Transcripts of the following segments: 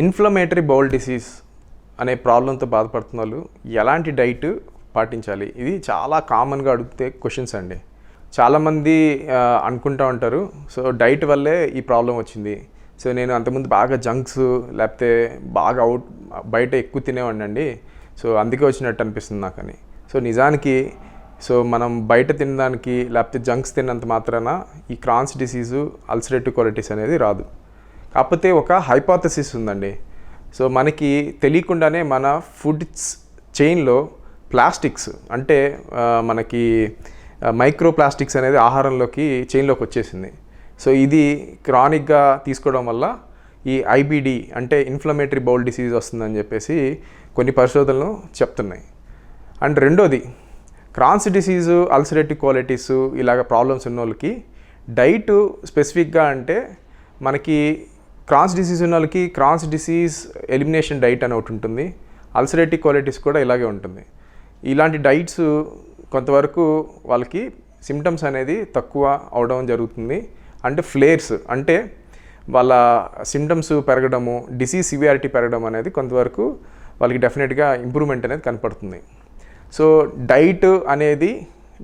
Inflammatory bowl disease అనే ప్రాబ్లంతో బాధపడుతున్న వాళ్ళు ఎలాంటి డైట్ పాటించాలి? ఇది చాలా కామన్గా అడిగితే క్వశ్చన్స్ అండి. చాలామంది అనుకుంటూ అనుకుంటా ఉంటారు సో డైట్ వల్లే ఈ ప్రాబ్లం వచ్చింది. సో నేను అంతకుముందు బాగా జంక్స్ లేకపోతే బాగా అవుట్ బయట ఎక్కువ తినేవాడినండి అండి. సో అందుకే వచ్చినట్టు అనిపిస్తుంది నాకని. సో నిజానికి సో మనం బయట తినడానికి లేకపోతే జంక్స్ తిన్నంత మాత్రాన ఈ క్రాన్స్ డిసీజు అల్సరేటివ్ క్వాలిటీస్ అనేది రాదు. కాకపోతే ఒక హైపాథసిస్ ఉందండి. సో మనకి తెలియకుండానే మన ఫుడ్స్ చైన్లో ప్లాస్టిక్స్ అంటే మనకి మైక్రో ప్లాస్టిక్స్ అనేది ఆహారంలోకి చైన్లోకి వచ్చేసింది. సో ఇది క్రానిక్గా తీసుకోవడం వల్ల ఈ ఐబిడి అంటే ఇన్ఫ్లమేటరీ బౌల్ డిసీజ్ వస్తుందని చెప్పేసి కొన్ని పరిశోధనలు చెప్తున్నాయి. అండ్ రెండోది క్రాన్స్ డిసీజు అల్సరేటివ్ క్వాలిటీస్ ఇలాగ ప్రాబ్లమ్స్ ఉన్న వాళ్ళకి డైట్ స్పెసిఫిక్గా అంటే మనకి క్రాన్స్ డిసీజ్ ఉన్న వాళ్ళకి క్రాన్స్ డిసీజ్ ఎలిమినేషన్ డైట్ అని ఒకటి ఉంటుంది. అల్సరేటిక్ క్వాలిటీస్ కూడా ఇలాగే ఉంటుంది. ఇలాంటి డైట్స్ కొంతవరకు వాళ్ళకి సిమ్టమ్స్ అనేది తక్కువ అవడం జరుగుతుంది. అంటే ఫ్లేర్స్ అంటే వాళ్ళ సిమ్టమ్స్ పెరగడము డిసీజ్ సివియారిటీ పెరగడం అనేది కొంతవరకు వాళ్ళకి డెఫినెట్గా ఇంప్రూవ్మెంట్ అనేది కనపడుతుంది. సో డైట్ అనేది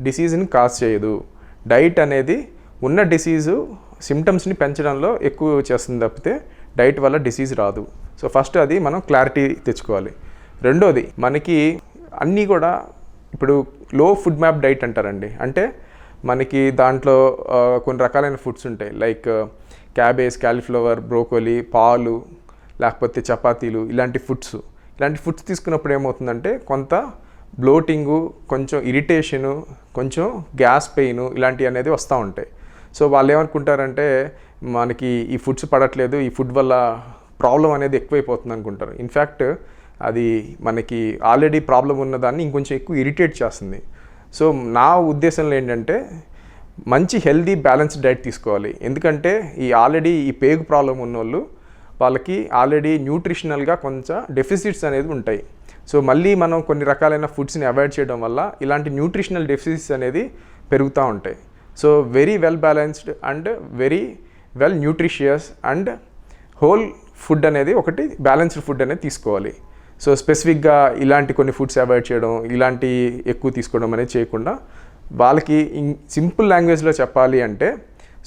డిసీజ్ని కాజ్ చేయదు. డైట్ అనేది ఉన్న డిసీజు సిమ్టమ్స్ని పెంచడంలో ఎక్కువ చేస్తుంది తప్పితే డైట్ వల్ల డిసీజ్ రాదు. సో ఫస్ట్ అది మనం క్లారిటీ తెచ్చుకోవాలి. రెండోది మనకి అన్నీ కూడా ఇప్పుడు లో ఫుడ్ మ్యాప్ డైట్ అంటారండి. అంటే మనకి దాంట్లో కొన్ని రకాలైన ఫుడ్స్ ఉంటాయి. లైక్ క్యాబేజ్ క్యాలీఫ్లవర్ బ్రోకోలీ పాలు లేకపోతే చపాతీలు ఇలాంటి ఫుడ్స్ ఇలాంటి ఫుడ్స్ తీసుకున్నప్పుడు ఏమవుతుందంటే కొంత బ్లోటింగు కొంచెం ఇరిటేషను కొంచెం గ్యాస్ పెయిన్ ఇలాంటివి అనేది వస్తూ ఉంటాయి. సో వాళ్ళు ఏమనుకుంటారంటే మనకి ఈ ఫుడ్స్ పడట్లేదు ఈ ఫుడ్ వల్ల ప్రాబ్లం అనేది ఎక్కువైపోతుంది అనుకుంటారు. ఇన్ఫ్యాక్ట్ అది మనకి ఆల్రెడీ ప్రాబ్లం ఉన్నదాన్ని ఇంకొంచెం ఎక్కువ ఇరిటేట్ చేస్తుంది. సో నా ఉద్దేశంలో ఏంటంటే మంచి హెల్దీ బ్యాలెన్స్డ్ డైట్ తీసుకోవాలి. ఎందుకంటే ఈ ఆల్రెడీ ఈ పేగు ప్రాబ్లం ఉన్నోళ్ళు వాళ్ళకి ఆల్రెడీ న్యూట్రిషనల్గా కొంచెం డెఫిసిట్స్ అనేది ఉంటాయి. సో మళ్ళీ మనం కొన్ని రకాలైన ఫుడ్స్ని అవాయిడ్ చేయడం వల్ల ఇలాంటి న్యూట్రిషనల్ డెఫిసిట్స్ అనేది పెరుగుతూ ఉంటాయి. So very well balanced and very well nutritious and whole food అనేది ఒకటి బ్యాలెన్స్డ్ ఫుడ్ అనేది తీసుకోవాలి. సో స్పెసిఫిక్గా ఇలాంటి కొన్ని ఫుడ్స్ అవాయిడ్ చేయడం ఇలాంటి ఎక్కువ తీసుకోవడం అనేది చేయకుండా వాళ్ళకి సింపుల్ లాంగ్వేజ్లో చెప్పాలి అంటే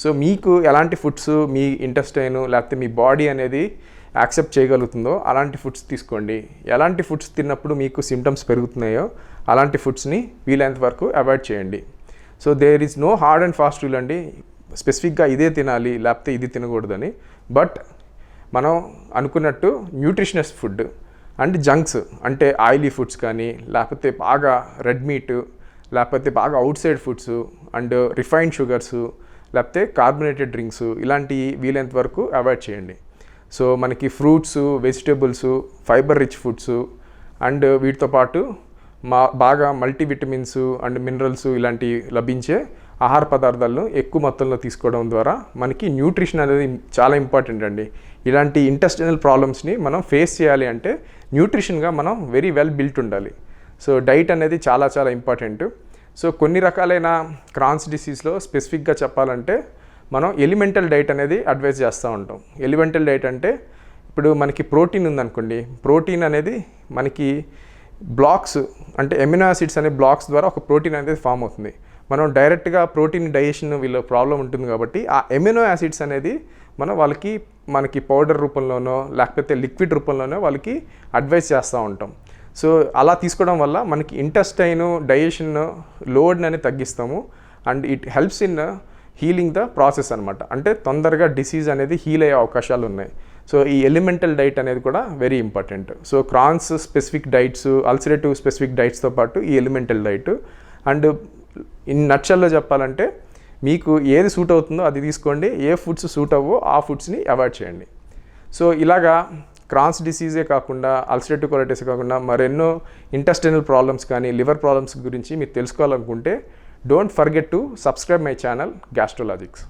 సో మీకు ఎలాంటి ఫుడ్స్ మీ ఇంటెస్టైన్ లేకపోతే మీ బాడీ అనేది యాక్సెప్ట్ చేయగలుగుతుందో అలాంటి ఫుడ్స్ తీసుకోండి. ఎలాంటి ఫుడ్స్ తిన్నప్పుడు మీకు సిమ్టమ్స్ పెరుగుతున్నాయో అలాంటి ఫుడ్స్ని వీలైనంత వరకు అవాయిడ్ చేయండి. So there is no hard and fast rule అండి. స్పెసిఫిక్గా ఇదే తినాలి లేకపోతే ఇది తినకూడదని. బట్ మనం అనుకున్నట్టు న్యూట్రిషనస్ ఫుడ్ అండ్ జంక్స్ అంటే ఆయిలీ ఫుడ్స్ కానీ లేకపోతే బాగా రెడ్ మీట్ లేకపోతే బాగా outside foods and refined sugars లేకపోతే కార్బొనేటెడ్ డ్రింక్స్ ఇలాంటివి వీలైనంత వరకు అవాయిడ్ చేయండి. సో మనకి fruits vegetables fibre rich foods and వీటితో పాటు మా బాగా మల్టీవిటమిన్స్ అండ్ మినరల్స్ ఇలాంటివి లభించే ఆహార పదార్థాలను ఎక్కువ మొత్తంలో తీసుకోవడం ద్వారా మనకి న్యూట్రిషన్ అనేది చాలా ఇంపార్టెంట్ అండి. ఇలాంటి ఇంటెస్టినల్ ప్రాబ్లమ్స్ని మనం ఫేస్ చేయాలి అంటే న్యూట్రిషన్గా మనం వెరీ వెల్ బిల్ట్ ఉండాలి. సో డైట్ అనేది చాలా చాలా ఇంపార్టెంట్. సో కొన్ని రకాలైన క్రాన్స్ డిసీజ్లో స్పెసిఫిక్గా చెప్పాలంటే మనం ఎలిమెంటల్ డైట్ అనేది అడ్వైజ్ చేస్తూ ఉంటాం. ఎలిమెంటల్ డైట్ అంటే ఇప్పుడు మనకి ప్రోటీన్ ఉందనుకోండి. ప్రోటీన్ అనేది మనకి బ్లాక్స్ అంటే ఎమినో యాసిడ్స్ అనే బ్లాక్స్ ద్వారా ఒక ప్రోటీన్ అనేది ఫామ్ అవుతుంది. మనం డైరెక్ట్గా ప్రోటీన్ డైజెషన్ వీళ్ళ ప్రాబ్లం ఉంటుంది కాబట్టి ఆ ఎమినో యాసిడ్స్ అనేది మనం వాళ్ళకి మనకి పౌడర్ రూపంలోనో లేకపోతే లిక్విడ్ రూపంలోనో వాళ్ళకి అడ్వైస్ చేస్తూ ఉంటాం. సో అలా తీసుకోవడం వల్ల మనకి ఇంటెస్టైన్ డైజెషన్ లోడ్ని అనేది తగ్గిస్తాము. And it helps in healing the process అనమాట అంటే తొందరగా డిసీజ్ అనేది హీల్ అయ్యే అవకాశాలు ఉన్నాయి. సో ఈ ఎలిమెంటల్ డైట్ అనేది కూడా very important. So Crohn's specific diets ulcerative specific డైట్స్తో పాటు ఈ ఎలిమెంటల్ డైట్. అండ్ ఇన్ నచ్చల్లో చెప్పాలంటే మీకు ఏది సూట్ అవుతుందో అది తీసుకోండి. ఏ ఫుడ్స్ సూట్ అవ్వో ఆ ఫుడ్స్ని అవాయిడ్ చేయండి. సో ఇలాగా క్రాన్స్ డిసీజే కాకుండా అల్సరేటివ్ కొలైటిస్ కాకుండా మరెన్నో ఇంటెస్టైనల్ ప్రాబ్లమ్స్ కానీ లివర్ ప్రాబ్లమ్స్ గురించి మీరు తెలుసుకోవాలనుకుంటే Don't forget to subscribe my channel Gastrologics.